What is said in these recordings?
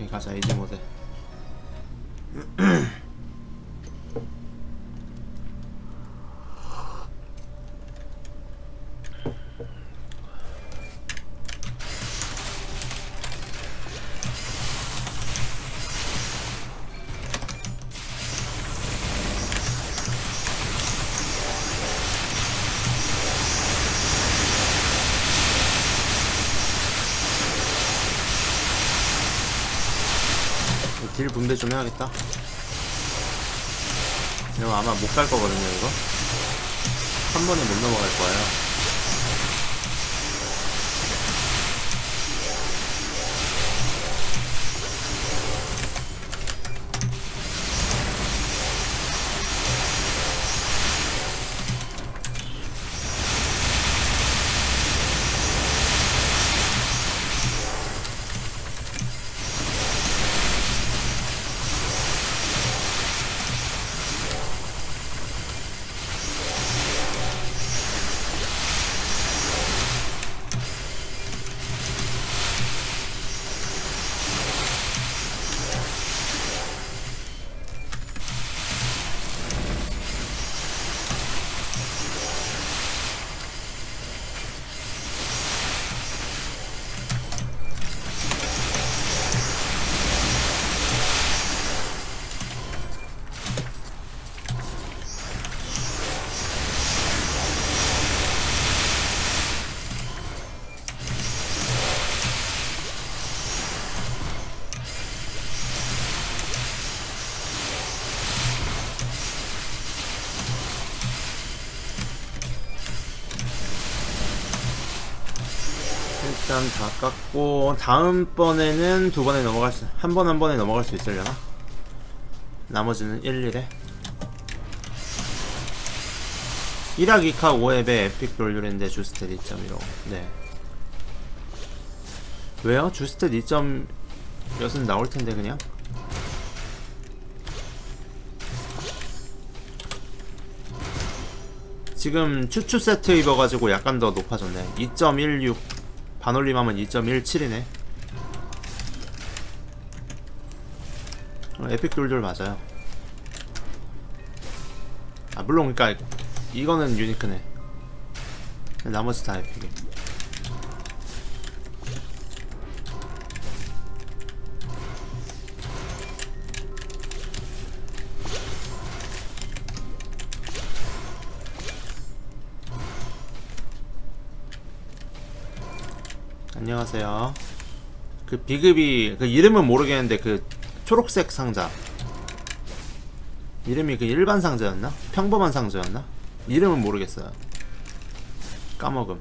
오케이 가자 이지 모드 분배 좀 해야겠다. 이거 아마 못 갈 거거든요 이거. 한 번에 못 넘어갈 거예요 일단 다 깎고 다음번에는 두 번에 넘어갈 수 한번한 번에 넘어갈 수 있으려나? 나머지는 1, 1에 1학 2카 5앱에 에픽 롤률인데 주스탯 2.15 네 왜요? 주스탯 2.6은 나올텐데 그냥? 지금 추추 세트 입어가지고 약간 더 높아졌네 2.16 반올림하면 2.17이네. 어, 에픽 돌돌 맞아요. 아 물론 그니까 이거는 유니크네. 나머지 다 에픽이 안녕하세요. 그 비급이 그 이름은 모르겠는데 그 초록색 상자 이름이 그 일반 상자였나? 평범한 상자였나? 이름은 모르겠어요. 까먹음.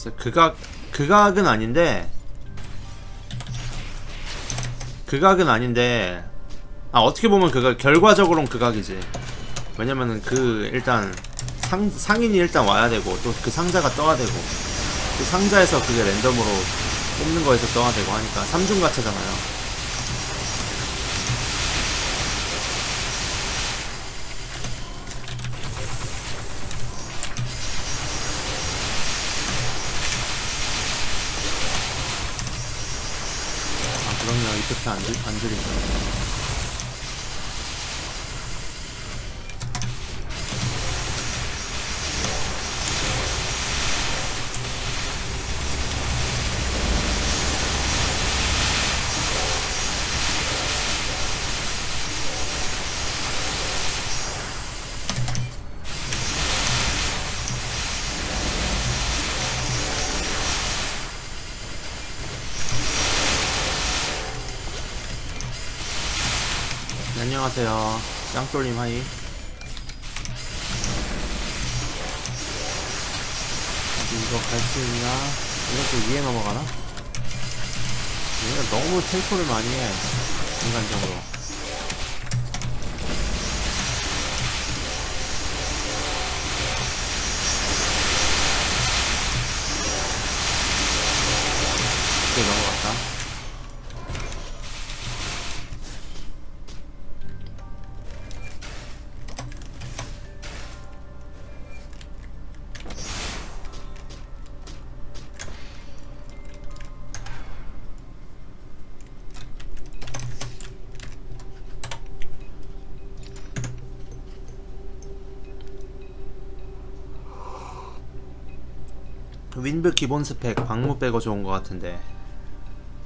글쎄 극악 극악은 아닌데 극악은 아닌데 아 어떻게 보면 그가 결과적으로는 극악이지 왜냐면은 그 일단 상 상인이 일단 와야 되고 또 그 상자가 떠야 되고 그 상자에서 그게 랜덤으로 뽑는 거에서 떠야 되고 하니까 삼중 가차잖아요. 이펙트 안, 줄- 안녕하세요. 짱돌님 하이. 이거 갈 수 있나? 이것도 위에 넘어가나? 얘가 너무 탱커를 많이 해 인간적으로 윈브 기본 스펙 방무 빼고 좋은 것 같은데.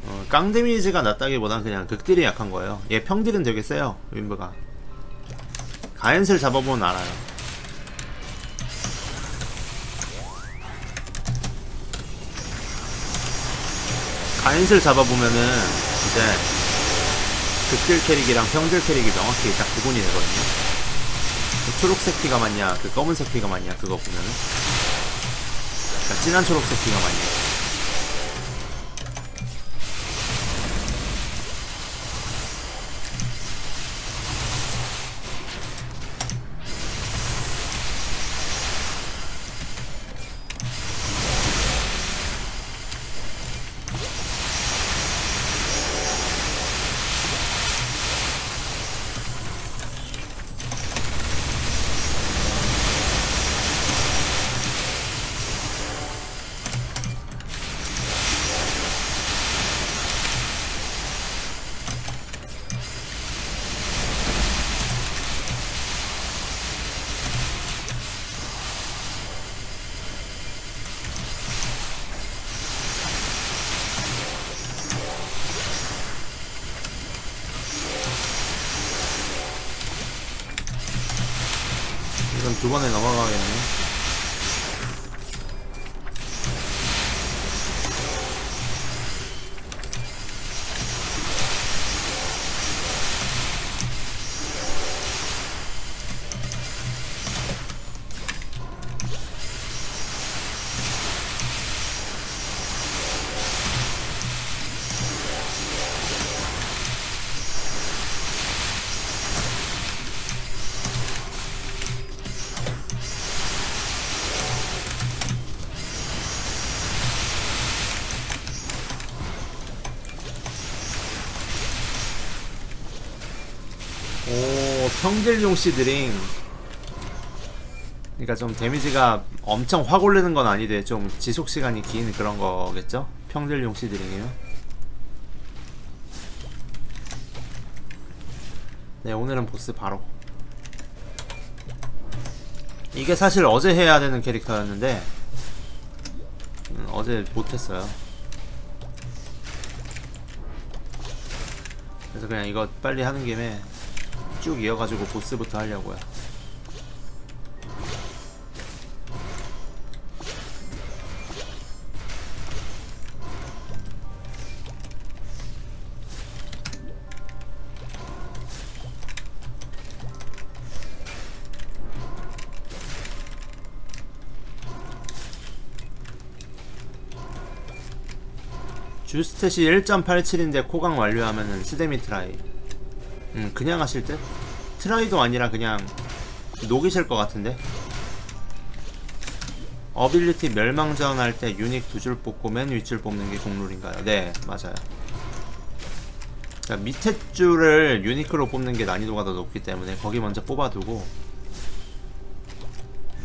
어, 깡 데미지가 낮다기보단 그냥 극딜이 약한 거예요. 얘 평딜은 되게 세요 윈브가. 가엔슬 잡아보면 알아요. 가엔슬 잡아보면은 이제 극딜 캐릭이랑 평딜 캐릭이 명확히 딱 구분이 되거든요. 그 초록색 피가 맞냐 그 검은색 피가 맞냐 그거 보면은 진한 초록색 피가 많이 두 번에 넘어가겠네 오 평딜용 시드링 그러니까 좀 데미지가 엄청 확 오르는 건 아니되 좀 지속 시간이 긴 그런 거겠죠? 평딜용 시드링이면 네 오늘은 보스 바로. 이게 사실 어제 해야 되는 캐릭터였는데 음, 어제 못했어요. 그래서 그냥 이거 빨리 하는 김에 쭉 이어가지고 보스부터 하려고요. 주스탯이 1.87인데 코강 완료하면은 스데미 트라이 음, 그냥 하실 듯? 트라이도 아니라 그냥 녹이실 것 같은데? 어빌리티 멸망전 할 때 유닉 두 줄 뽑고 맨 윗줄 뽑는 게 공룰인가요? 네, 맞아요. 그러니까 밑에 줄을 유니크로 뽑는 게 난이도가 더 높기 때문에 거기 먼저 뽑아두고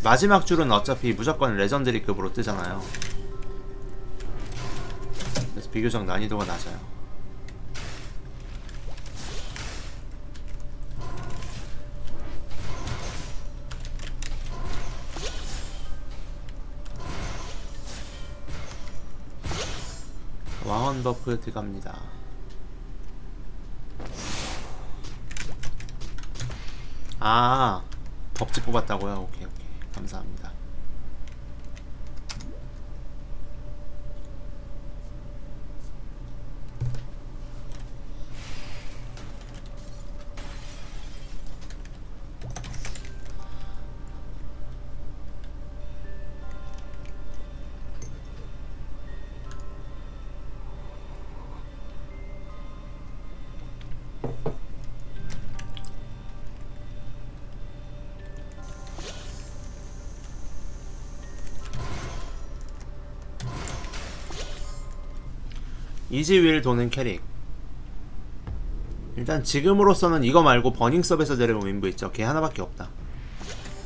마지막 줄은 어차피 무조건 레전드리급으로 뜨잖아요. 그래서 비교적 난이도가 낮아요. 왕원 버프 들어갑니다. 아, 법지 뽑았다고요? 오케이, 오케이. 감사합니다. 이지윌 도는 캐릭. 일단 지금으로서는 이거 말고 버닝섭에서 데려온 윈부 있죠. 걔 하나밖에 없다.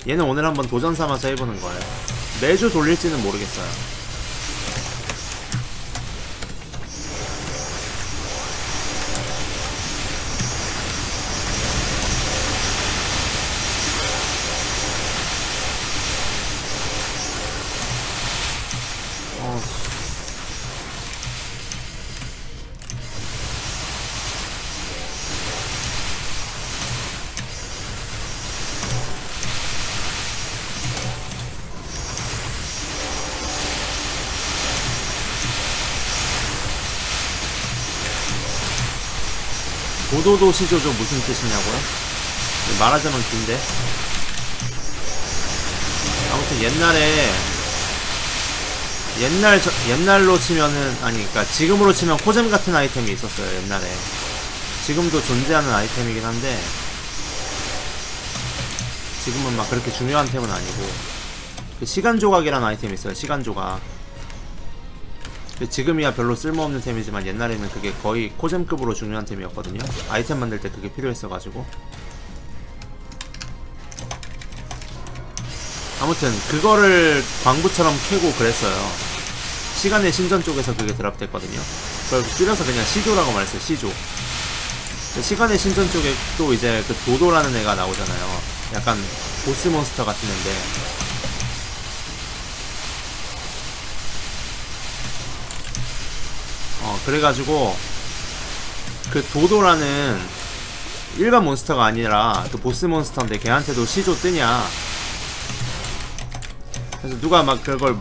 얘는 오늘 한번 도전 삼아서 해보는 거예요. 매주 돌릴지는 모르겠어요 도도도 시조조 무슨 뜻이냐고요? 말하자면 긴데. 아무튼 옛날에 옛날 저, 옛날로 치면은 아니 그니까 지금으로 치면 코잼 같은 아이템이 있었어요 옛날에. 지금도 존재하는 아이템이긴 한데 지금은 막 그렇게 중요한 템은 아니고 그 시간 조각이라는 아이템이 있어요 시간 조각. 그 지금이야 별로 쓸모없는 템이지만 옛날에는 그게 거의 코잼급으로 중요한 템이었거든요. 아이템 만들 때 그게 필요했어가지고. 아무튼 그거를 광부처럼 캐고 그랬어요. 시간의 신전 쪽에서 그게 드랍됐거든요. 그걸 줄여서 그냥 시조라고 말했어요 시조. 그 시간의 신전 쪽에 또 이제 그 도도라는 애가 나오잖아요. 약간 보스 몬스터 같은 애인데 그래가지고 그 도도라는 일반 몬스터가 아니라 그 보스 몬스터인데 걔한테도 시조 뜨냐. 그래서 누가 막 그걸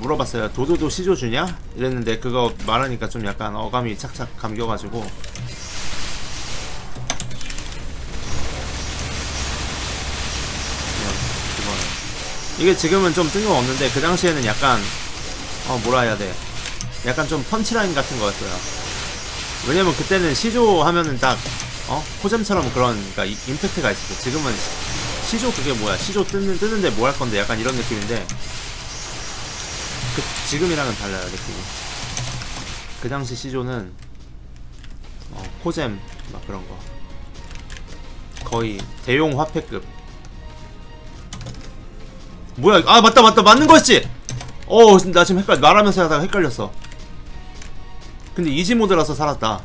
물어봤어요. 도도도 시조 주냐? 이랬는데 그거 말하니까 좀 약간 어감이 착착 감겨가지고. 이게 지금은 좀 뜬금없는데 그 당시에는 약간 어 뭐라 해야 돼 약간 좀 펀치라인 같은 거였어요. 왜냐면 그때는 시조 하면은 딱, 어? 코잼처럼 그런, 그니까, 임팩트가 있었어. 지금은 시- 시조 그게 뭐야? 시조 뜨는, 뜨는데 뭐 할 건데? 약간 이런 느낌인데, 그, 지금이랑은 달라요, 느낌이. 그 당시 시조는, 어, 코잼, 막 그런 거. 거의 대용 화폐급. 뭐야, 아, 맞다, 맞다, 맞는 거였지! 어, 나 지금 헷갈, 말하면서 하다가 헷갈렸어. 근데 이지 모드라서 살았다.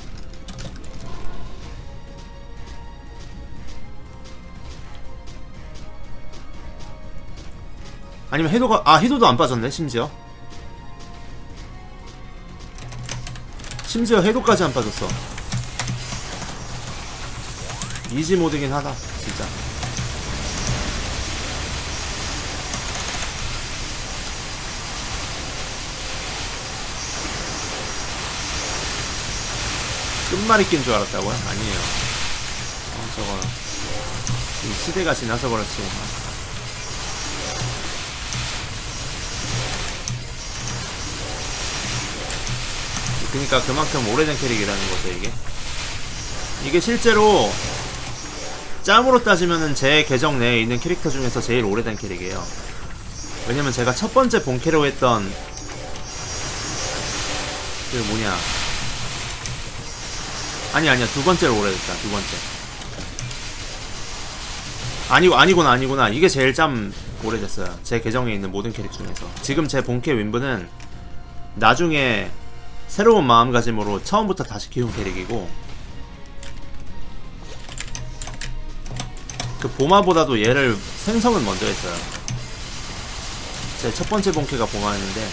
아니면 해도가 아 해도도 안 빠졌네 심지어. 심지어 해도까지 안 빠졌어. 이지 모드긴 하다 진짜. 끝말잇 낀줄 알았다고요? 아니에요. 어, 저거 이 시대가 지나서 그렇지. 그니까 그만큼 오래된 캐릭이라는 거죠 이게. 이게 실제로 짬으로 따지면은 제 계정 내에 있는 캐릭터 중에서 제일 오래된 캐릭이에요. 왜냐면 제가 첫 번째 본캐로 했던 그 뭐냐 아니 아니야. 두 번째로 오래됐다. 두 번째. 아니고 아니구나 아니구나. 이게 제일 짬 오래됐어요. 제 계정에 있는 모든 캐릭 중에서. 지금 제 본캐 윈브는 나중에 새로운 마음가짐으로 처음부터 다시 키운 캐릭이고 그 보마보다도 얘를 생성은 먼저 했어요. 제 첫 번째 본캐가 보마였는데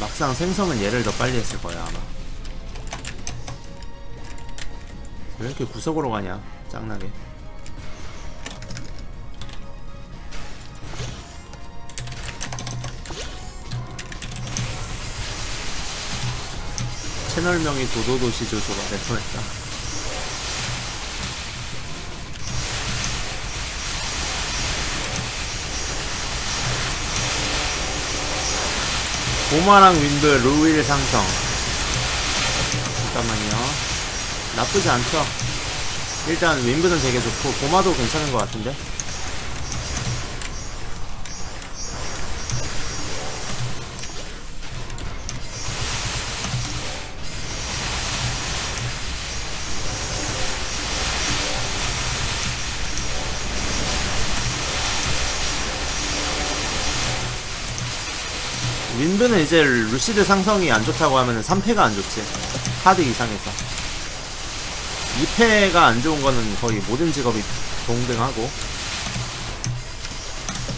막상 생성은 얘를 더 빨리 했을 거예요 아마 왜 이렇게 구석으로 가냐 짱나게. 채널명이 도도도시조조가 될 뻔했다. 보마랑 윈드 루일 상성. 잠깐만요 나쁘지 않죠. 일단 윈브는 되게 좋고 고마도 괜찮은 것 같은데. 윈브는 이제 루시드 상성이 안 좋다고 하면 3패가 안 좋지. 하드 이상에서. 2패가 안 좋은 거는 거의 모든 직업이 동등하고.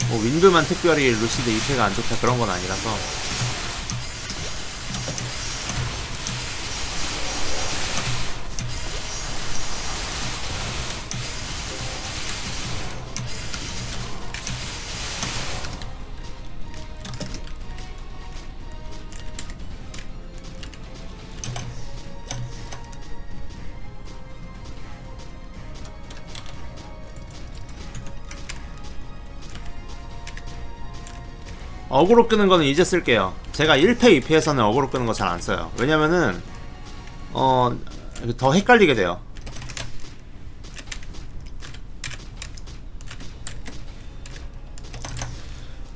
뭐 윈브만 특별히 루시드 2패가 안 좋다 그런 건 아니라서. 어그로 끄는 거는 이제 쓸게요. 제가 1패, 2패에서는 어그로 끄는 거 잘 안 써요. 왜냐면은, 어, 더 헷갈리게 돼요.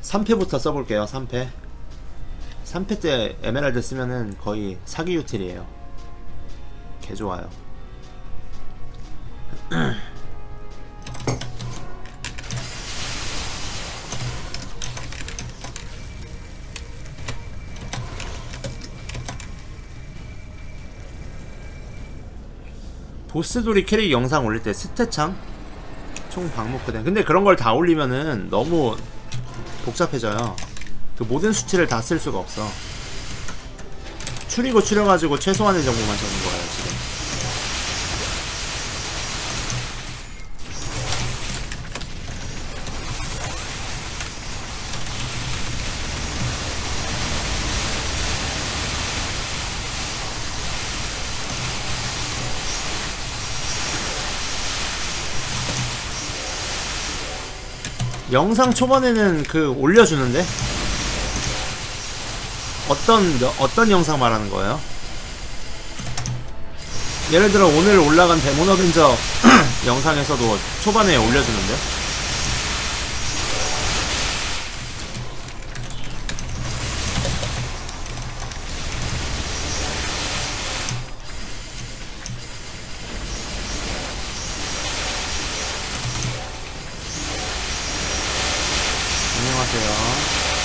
삼패부터 써볼게요, 3패. 3패 때 에메랄드 쓰면은 거의 사기 유틸이에요. 개 좋아요. 보스돌이 캐릭 영상 올릴 때 스태창? 총 방목크된. 근데 그런 걸 다 올리면은 너무 복잡해져요. 그 모든 수치를 다 쓸 수가 없어. 추리고 추려가지고 최소한의 정보만 적는 거예요 영상 초반에는 그 올려주는데 어떤 어떤 영상 말하는 거예요? 예를 들어 오늘 올라간 데몬 어벤져 영상에서도 초반에 올려주는데 안녕하세요.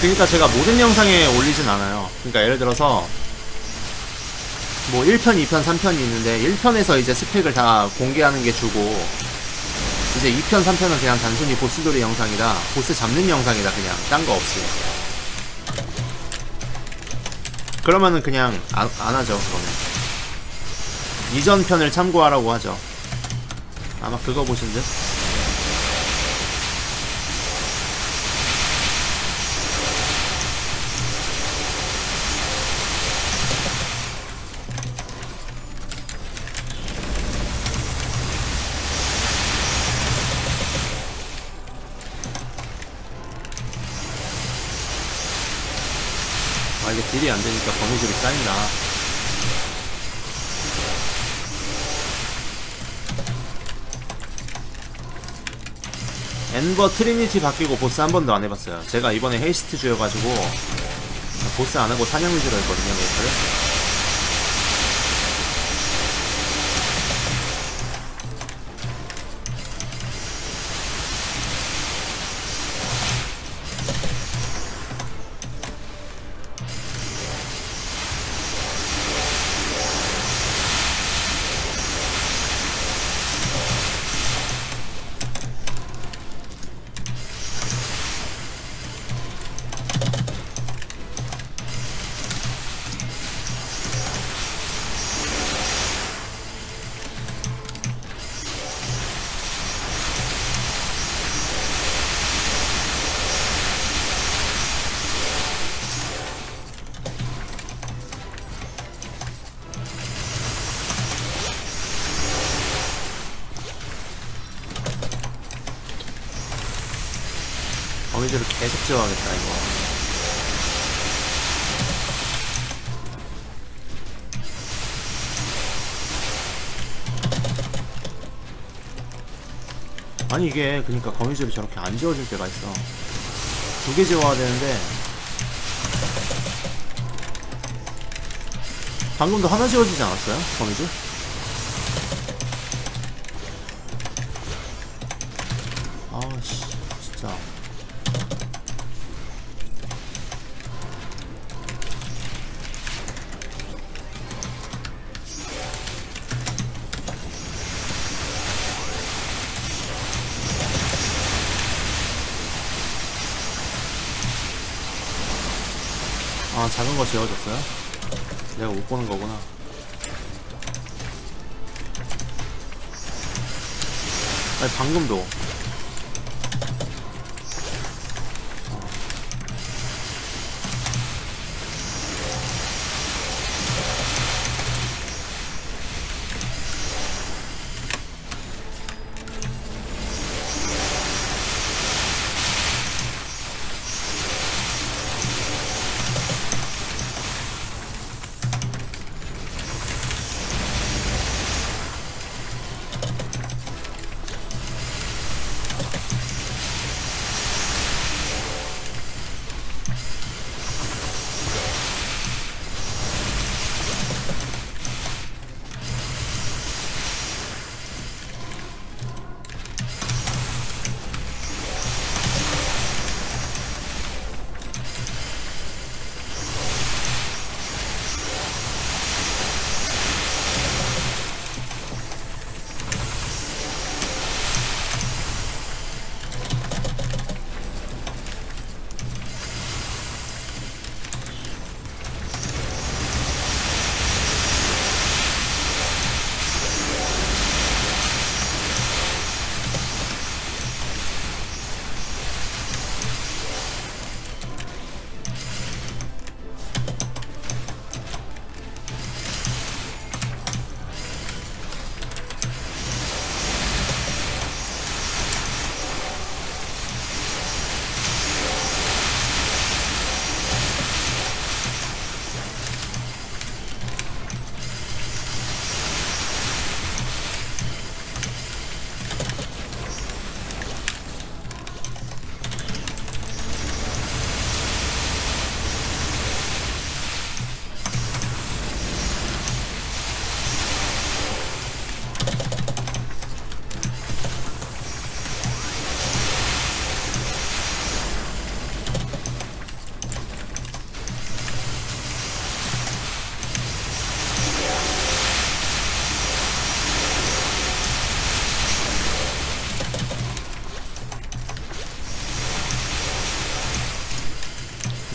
그러니까 제가 모든 영상에 올리진 않아요. 그러니까 예를 들어서 뭐 1편, 2편, 3편이 있는데 1편에서 이제 스펙을 다 공개하는 게 주고 이제 2편, 3편은 그냥 단순히 보스돌이 영상이다. 보스 잡는 영상이다. 그냥 딴 거 없이. 그러면은 그냥 안, 안 하죠. 그거는. 이전 편을 참고하라고 하죠. 아마 그거 보신 듯? 딜이 안 되니까 거미줄이 쌓인다. 엔버 트리니티 바뀌고 보스 한 번도 안 해봤어요. 제가 이번에 헤이스트 주여가지고 보스 안 하고 사냥 위주로 했거든요, 메이커를. 거미줄을 계속 지워야겠다 이거 아니 이게 그니까 거미줄이 저렇게 안 지워질 때가 있어 두 개 지워야 되는데 방금도 하나 지워지지 않았어요? 거미줄? 아 작은 거 지워졌어요? 내가 못 보는 거구나 아니 방금도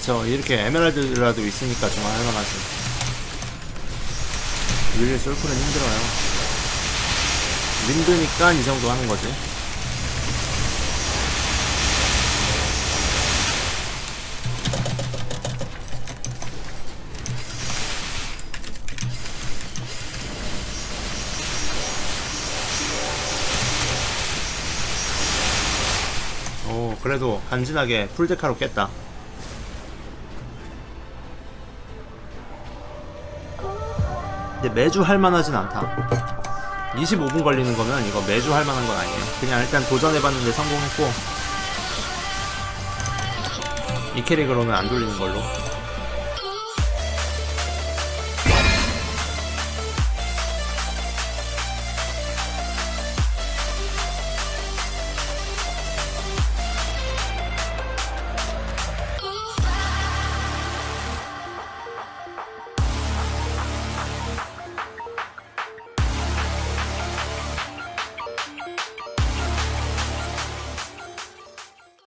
그쵸. 이렇게 에메랄드라도 있으니까 좀 할만하지 윌리 솔프는 힘들어요. 윈드니까 이 정도 하는 거지. 오 그래도 간지나게 풀데카로 깼다 근데 매주 할만하진 않다. 25분 걸리는 거면 이거 매주 할만한 건 아니에요. 그냥 일단 도전해봤는데 성공했고 이 캐릭으로는 안 돌리는 걸로